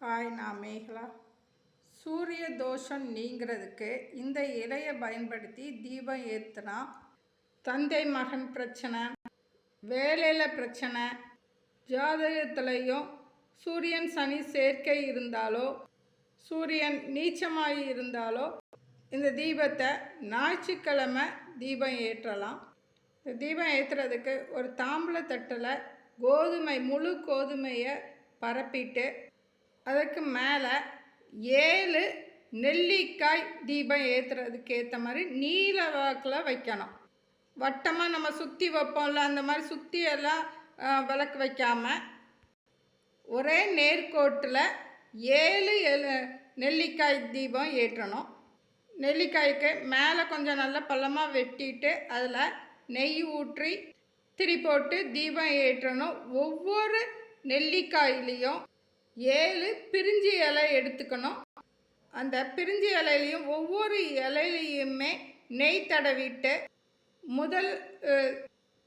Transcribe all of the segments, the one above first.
Hi நான் மேகலா. சூரிய தோஷம் நீங்கிறதுக்கு இந்த இலையை பயன்படுத்தி தீபம் ஏற்றுனா தந்தை மகன் பிரச்சனை வேலையில் பிரச்சனை ஜாதகத்துலேயும் சூரியன் சனி சேர்க்கை இருந்தாலோ சூரியன் நீச்சமாகி இருந்தாலோ இந்த தீபத்தை ஞாயிற்றுக்கிழமை தீபம் ஏற்றலாம். இந்த தீபம் ஏற்றுறதுக்கு ஒரு தாம்பளத்தட்டில் கோதுமை முழு கோதுமையை பரப்பிட்டு அதுக்கு மேலே ஏழு நெல்லிக்காய் தீபம் ஏற்றுறதுக்கு ஏற்ற மாதிரி நீல வாக்கில் வைக்கணும். வட்டமாக நம்ம சுற்றி வைப்போம்ல அந்த மாதிரி சுற்றி எல்லாம் விளக்கு வைக்காமல் ஒரே நேர்கோட்டில் ஏழு எழு நெல்லிக்காய் தீபம் ஏற்றணும். நெல்லிக்காய்க்கு மேலே கொஞ்சம் நல்லா பள்ளமாக வெட்டிட்டு அதில் நெய் ஊற்றி திரி போட்டு தீபம் ஏற்றணும். ஒவ்வொரு நெல்லிக்காயிலையும் ஏழு பிரிஞ்சி இலை எடுத்துக்கணும். அந்த பிரிஞ்சி இலையிலையும் ஒவ்வொரு இலையிலையுமே நெய் தடவிட்டு முதல்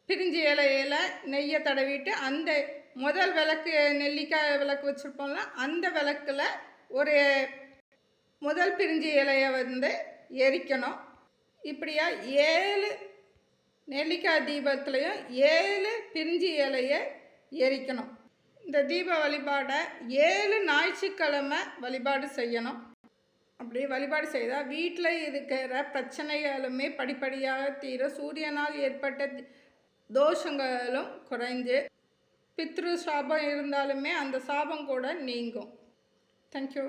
பிரிஞ்சி இலையில நெய்யை தடவிட்டு அந்த முதல் விளக்கு நெல்லிக்காய் விளக்கு வச்சுருப்போம்ல அந்த விளக்கில் ஒரு முதல் பிரிஞ்சி இலையை வந்து எரிக்கணும். இப்படியா ஏழு நெல்லிக்காய் தீபத்துலேயும் ஏழு பிரிஞ்சி இலையை எரிக்கணும். இந்த தீப வழிபாடை ஏழு ஞாயிற்றுக்கிழமை வழிபாடு செய்யணும். அப்படி வழிபாடு செய்தால் வீட்டில் இருக்கிற பிரச்சனைகளுமே படிப்படியாக தீரும். சூரியனால் ஏற்பட்ட தோஷங்களும் குறைஞ்சு பித்ரு சாபம் இருந்தாலுமே அந்த சாபம் கூட நீங்கும். தேங்க்யூ